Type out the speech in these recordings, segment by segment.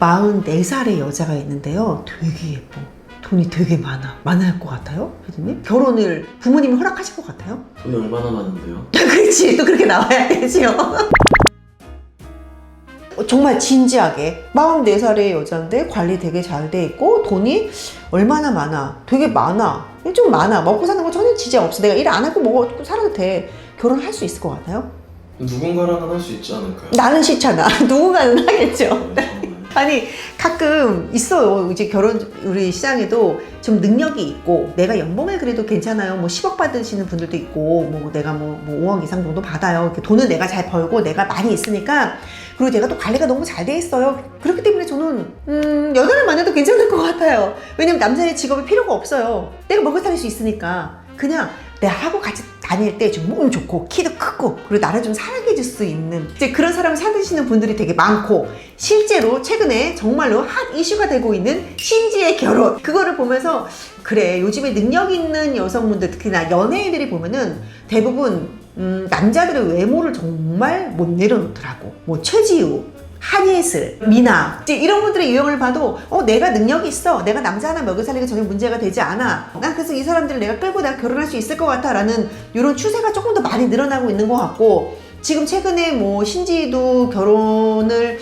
44살의 여자가 있는데요. 되게 예뻐. 돈이 되게 많아. 많을 것 같아요? 피디님? 결혼을 부모님이 허락하실 것 같아요? 돈이 얼마나 많은데요? 그렇지. 또 그렇게 나와야 되지요. 어, 정말 진지하게 44살의 여자인데 관리 되게 잘 돼 있고 돈이 얼마나 많아 되게 많아 좀 많아 먹고 사는 거 전혀 지장 없어 내가 일 안 하고 먹고 살아도 돼 결혼할 수 있을 것 같아요? 누군가랑은 할 수 있지 않을까요? 나는 싫잖아 누군가는 하겠죠 네, 정말. 아니 가끔 있어요. 이제 결혼 우리 시장에도 좀 능력이 있고 내가 연봉을 그래도 괜찮아요. 뭐 10억 받으시는 분들도 있고 뭐 내가 뭐, 뭐 5억 이상 정도 받아요. 이렇게 돈은 내가 잘 벌고 내가 많이 있으니까 그리고 내가 또 관리가 너무 잘 돼 있어요. 그렇기 때문에 저는 음 여자를 만나도 괜찮을 것 같아요. 왜냐면 남자의 직업이 필요가 없어요. 내가 먹여 살릴 수 있으니까 그냥 내가 하고 같이 다닐 때 좀 몸 좋고 키도 크고 그리고 나를 좀 사랑해 줄 수 있는 이제 그런 사람을 찾으시는 분들이 되게 많고 실제로 최근에 정말로 핫 이슈가 되고 있는 신지의 결혼. 그거를 보면서 그래 요즘에 능력 있는 여성분들 특히나 연예인들이 보면은 대부분 음, 남자들의 외모를 정말 못 내려놓더라고. 뭐 최지우 한예슬, 미나 이제 이런 분들의 유형을 봐도 어 내가 능력이 있어. 내가 남자 하나 먹여 살리기 전혀 문제가 되지 않아. 난 그래서 이 사람들을 내가 끌고 내가 결혼할 수 있을 것 같아 라는 이런 추세가 조금 더 많이 늘어나고 있는 것 같고 지금 최근에 뭐 신지도 결혼을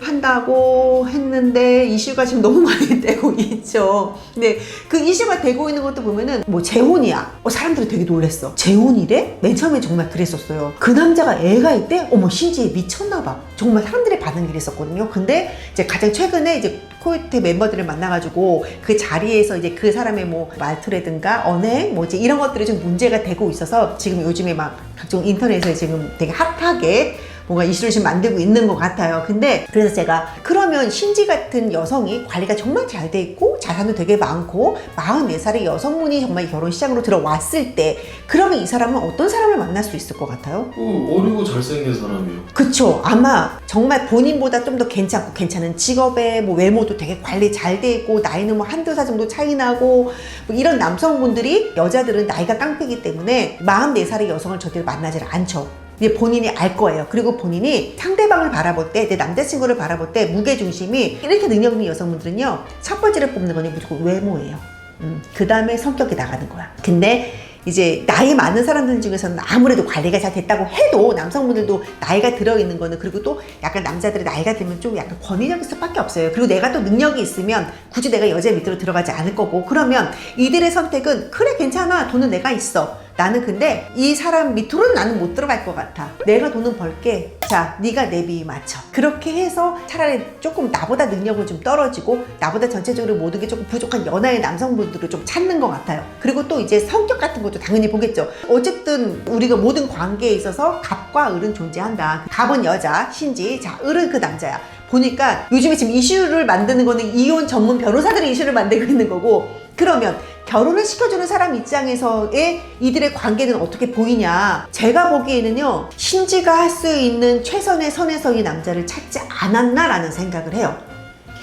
한다고 했는데 이슈가 지금 너무 많이 되고 있죠. 근데 그 이슈가 되고 있는 것도 보면은 뭐 재혼이야. 어, 사람들이 되게 놀랬어. 재혼이래? 맨 처음에 정말 그랬었어요. 그 남자가 애가 있대? 어머 신지에 미쳤나봐. 정말 사람들의 반응이 그랬었거든요. 근데 이제 가장 최근에 이제 코요태 멤버들을 만나가지고 그 자리에서 이제 그 사람의 뭐 말투라든가 언행 뭐 이제 이런 것들이 좀 문제가 되고 있어서 지금 요즘에 막 각종 인터넷에 지금 되게 핫하게 뭔가 이슈를 지금 만들고 있는 것 같아요. 근데 그래서 제가 그러면 신지 같은 여성이 관리가 정말 잘 돼 있고 자산도 되게 많고 44살의 여성분이 정말 결혼 시장으로 들어왔을 때 그러면 이 사람은 어떤 사람을 만날 수 있을 것 같아요? 어, 어리고 잘생긴 사람이요. 그쵸. 아마 정말 본인보다 좀 더 괜찮고 괜찮은 직업에 뭐 외모도 되게 관리 잘 돼 있고 나이는 뭐 한두 살 정도 차이 나고 뭐 이런 남성분들이 여자들은 나이가 깡패기 때문에 44살의 여성을 절대로 만나질 않죠. 이제 본인이 알 거예요. 그리고 본인이 상대방을 바라볼 때, 내 남자친구를 바라볼 때 무게중심이 이렇게 능력 있는 여성분들은요, 첫 번째로 뽑는 거는 무조건 외모예요. 음, 그 다음에 성격이 나가는 거야. 근데 이제 나이 많은 사람들 중에서는 아무래도 관리가 잘 됐다고 해도 남성분들도 나이가 들어있는 거는 그리고 또 약간 남자들이 나이가 들면 좀 약간 권위적일 수밖에 없어요. 그리고 내가 또 능력이 있으면 굳이 내가 여자 밑으로 들어가지 않을 거고 그러면 이들의 선택은 그래 괜찮아 돈은 내가 있어. 나는 근데 이 사람 밑으로는 나는 못 들어갈 것 같아. 내가 돈은 벌게. 자, 네가 내 비위 맞춰. 그렇게 해서 차라리 조금 나보다 능력은 좀 떨어지고 나보다 전체적으로 모든 게 조금 부족한 연하의 남성분들을 좀 찾는 것 같아요. 그리고 또 이제 성격 같은 것도 당연히 보겠죠. 어쨌든 우리가 모든 관계에 있어서 갑과 을은 존재한다. 갑은 여자, 신지, 자, 을은 그 남자야. 보니까 요즘에 지금 이슈를 만드는 거는 이혼 전문 변호사들이 이슈를 만들고 있는 거고 그러면 결혼을 시켜주는 사람 입장에서의 이들의 관계는 어떻게 보이냐 제가 보기에는요 신지가 할 수 있는 최선의 선에서 이 남자를 찾지 않았나 라는 생각을 해요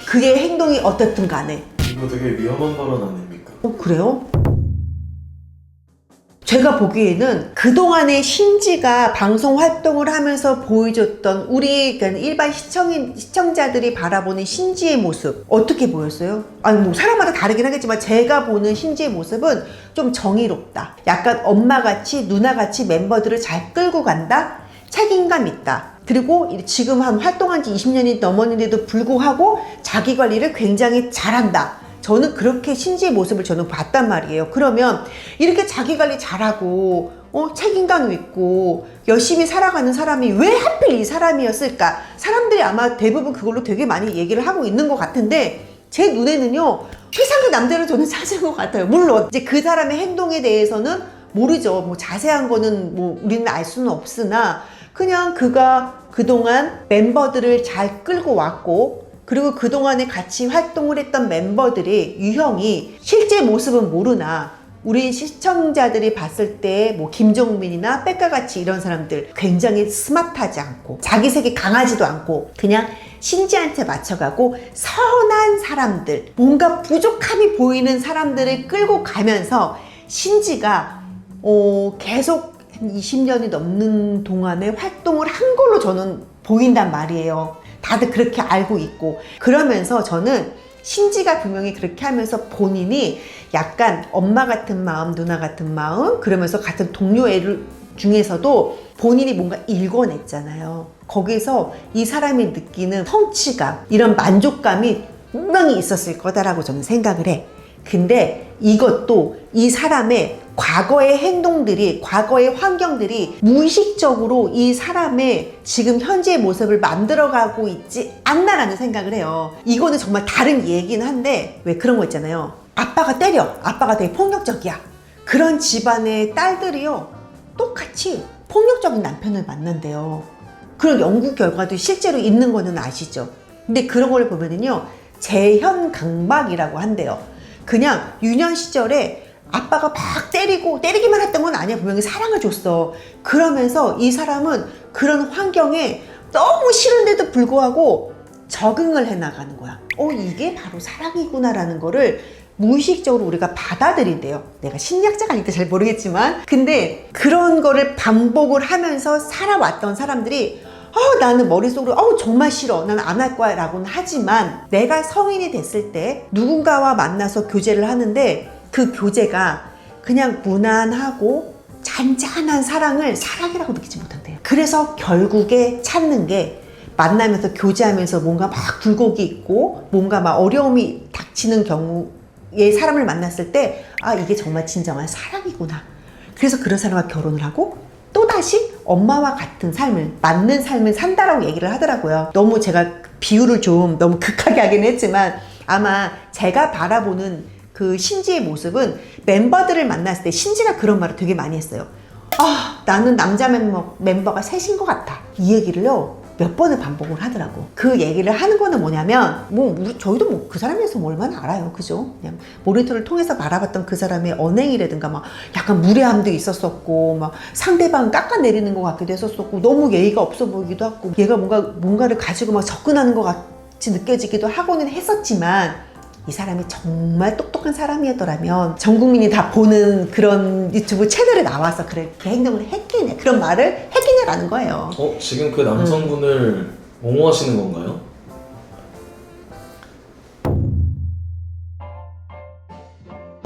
그의 행동이 어떻든 간에 이거 되게 위험한 발언 아닙니까? 어 그래요? 제가 보기에는 그동안에 신지가 방송 활동을 하면서 보여줬던 우리 그러니까 일반 시청인, 시청자들이 바라보는 신지의 모습 어떻게 보였어요? 아니 뭐 사람마다 다르긴 하겠지만 제가 보는 신지의 모습은 좀 정의롭다. 약간 엄마같이 누나같이 멤버들을 잘 끌고 간다. 책임감 있다. 그리고 지금 한 활동한 지 20년이 넘었는데도 불구하고 자기 관리를 굉장히 잘한다. 저는 그렇게 신지의 모습을 저는 봤단 말이에요. 그러면 이렇게 자기 관리 잘하고 어, 책임감 있고 열심히 살아가는 사람이 왜 하필 이 사람이었을까? 사람들이 아마 대부분 그걸로 되게 많이 얘기를 하고 있는 것 같은데 제 눈에는요 최상의 남자를 저는 찾은 것 같아요. 물론 이제 그 사람의 행동에 대해서는 모르죠. 뭐 자세한 거는 뭐 우리는 알 수는 없으나 그냥 그가 그동안 멤버들을 잘 끌고 왔고 그리고 그동안에 같이 활동을 했던 멤버들의 유형이 실제 모습은 모르나 우리 시청자들이 봤을 때 뭐 김정민이나 백가 같이 이런 사람들 굉장히 스마트하지 않고 자기 색이 강하지도 않고 그냥 신지한테 맞춰가고 선한 사람들 뭔가 부족함이 보이는 사람들을 끌고 가면서 신지가 어, 계속 한 20년이 넘는 동안에 활동을 한 걸로 저는 보인단 말이에요. 다들 그렇게 알고 있고 그러면서 저는 신지가 분명히 그렇게 하면서 본인이 약간 엄마 같은 마음, 누나 같은 마음, 그러면서 같은 동료 애를 중에서도 본인이 뭔가 읽어냈잖아요. 거기서 이 사람이 느끼는 성취감, 이런 만족감이 분명히 있었을 거다라고 저는 생각을 해. 근데 이것도 이 사람의 과거의 행동들이, 과거의 환경들이 무의식적으로 이 사람의 지금 현재의 모습을 만들어가고 있지 않나라는 생각을 해요. 이거는 정말 다른 얘기긴 한데, 왜 그런 거 있잖아요. 아빠가 때려. 아빠가 되게 폭력적이야. 그런 집안의 딸들이요. 똑같이 폭력적인 남편을 만난대요. 그런 연구 결과도 실제로 있는 거는 아시죠? 근데 그런 걸 보면은요, 재현 강박이라고 한대요. 그냥 유년 시절에 아빠가 막 때리고 때리기만 했던 건 아니야. 분명히 사랑을 줬어. 그러면서 이 사람은 그런 환경에 너무 싫은데도 불구하고 적응을 해 나가는 거야. 어, 이게 바로 사랑이구나 라는 거를 무의식적으로 우리가 받아들인대요. 내가 심리학자가 아니까 잘 모르겠지만. 근데 그런 거를 반복을 하면서 살아왔던 사람들이 어, 나는 머릿속으로 어, 정말 싫어. 난안할 거야. 라고는 하지만 내가 성인이 됐을 때 누군가와 만나서 교제를 하는데 그 교제가 그냥 무난하고 잔잔한 사랑을 사랑이라고 느끼지 못한대요. 그래서 결국에 찾는 게 만나면서 교제하면서 뭔가 막 굴곡이 있고 뭔가 막 어려움이 닥치는 경우에 사람을 만났을 때 아, 이게 정말 진정한 사랑이구나. 그래서 그런 사람과 결혼을 하고 또다시 엄마와 같은 삶을, 맞는 삶을 산다라고 얘기를 하더라고요. 너무 제가 비유를 좀 너무 극하게 하긴 했지만 아마 제가 바라보는 그 신지의 모습은 멤버들을 만났을 때 신지가 그런 말을 되게 많이 했어요. 아, 나는 남자 멤버, 멤버가 셋인 것 같아. 이 얘기를요, 몇 번을 반복을 하더라고. 그 얘기를 하는 거는 뭐냐면, 뭐, 우리- 저희도 뭐 그 사람에 대해서 뭐 얼마나 알아요. 그죠? 그냥 모니터를 통해서 바라봤던 그 사람의 언행이라든가 막 약간 무례함도 있었었고, 막 상대방 깎아내리는 것 같기도 했었었고, 너무 예의가 없어 보이기도 하고, 얘가 뭔가, 뭔가를 가지고 막 접근하는 것 같이 느껴지기도 하고는 했었지만, 이 사람이 정말 똑똑한 사람이었더라면 전 국민이 다 보는 그런 유튜브 채널에 나와서 그렇게 행동을 했겠네 그런 말을 했겠냐라는 거예요. 어, 지금 그 남성분을 옹호하시는 건가요?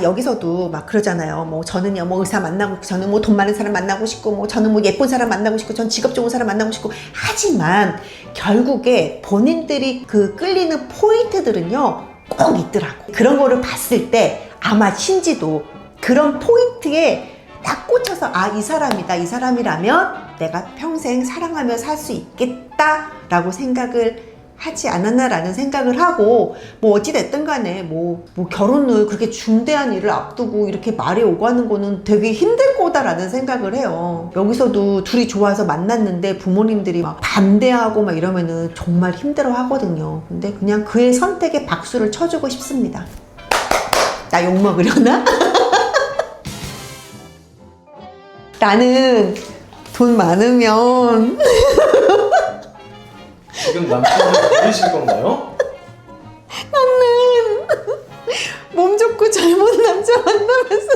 여기서도 막 그러잖아요. 뭐 저는요, 뭐 의사 만나고, 저는 뭐 돈 많은 사람 만나고 싶고, 뭐 저는 뭐 예쁜 사람 만나고 싶고, 전 직업 좋은 사람 만나고 싶고. 하지만 결국에 본인들이 그 끌리는 포인트들은요, 꼭 있더라고. 그런 거를 봤을 때 아마 신지도 그런 포인트에 딱 꽂혀서 아, 이 사람이다. 이 사람이라면 내가 평생 사랑하며 살 수 있겠다라고 생각을 하지 않았나라는 생각을 하고 뭐 어찌됐든 간에 뭐, 뭐 결혼을 그렇게 중대한 일을 앞두고 이렇게 말이 오고 하는 거는 되게 힘들 거다라는 생각을 해요. 여기서도 둘이 좋아서 만났는데 부모님들이 막 반대하고 막 이러면은 정말 힘들어 하거든요. 근데 그냥 그의 선택에 박수를 쳐주고 싶습니다. 나 욕먹으려나? 나는 돈 많으면 지금 남편을 버리실 건가요? 형님 몸 좋고 잘못 남자 만나면서